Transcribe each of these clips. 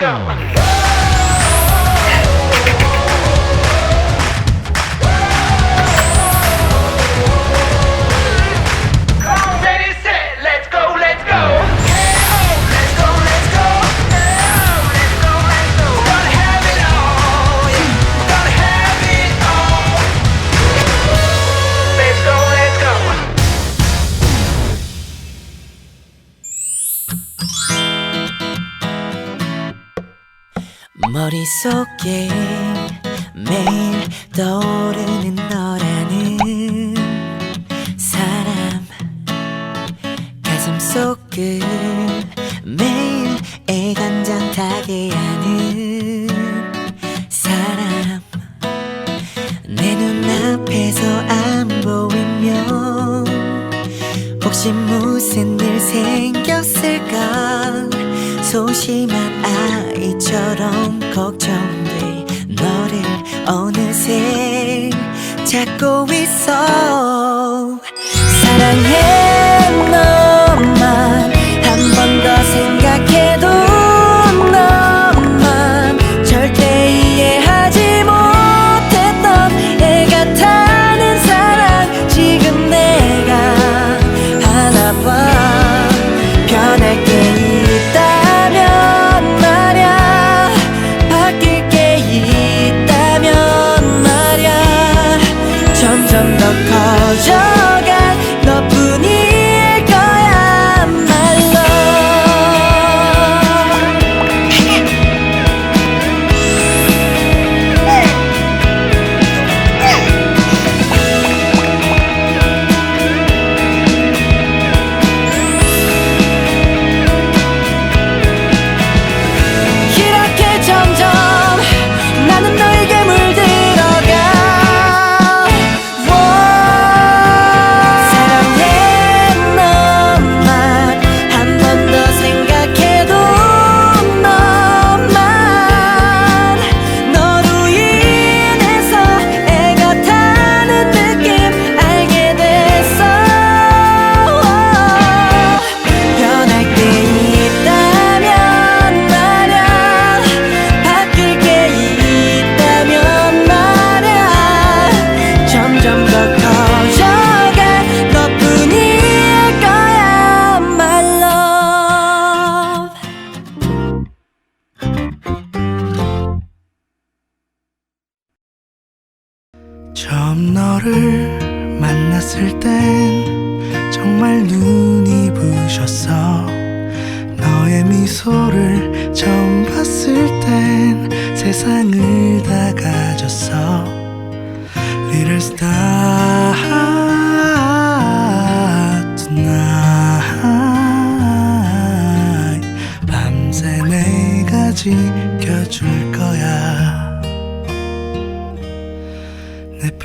go. 머릿속에 매일 떠오르는 너라는 사람. 가슴 속을 매일 애간장 타게 하는 사람. 내 눈앞에서 안 보이면 혹시 무슨 일 생겼을까? 소심한 아 이처럼 걱정돼. 너를 어느새 찾고 있어 처음 너를 만났을 땐 정말 눈이 부셨어 너의 미소를 처음 봤을 땐 세상을 다 가졌어. Little star tonight 밤새 내가 지켜줄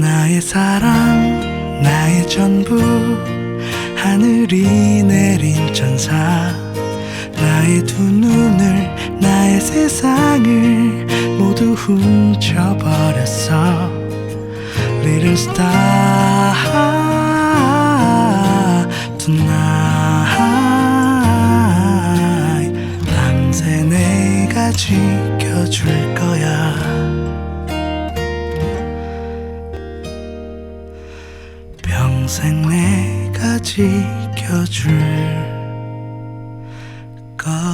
나의 사랑 나의 전부 하늘이 내린 천사 나의 두 눈을 나의 세상을 모두 훔쳐버렸어. Little star 평생 내가 지켜줄 거야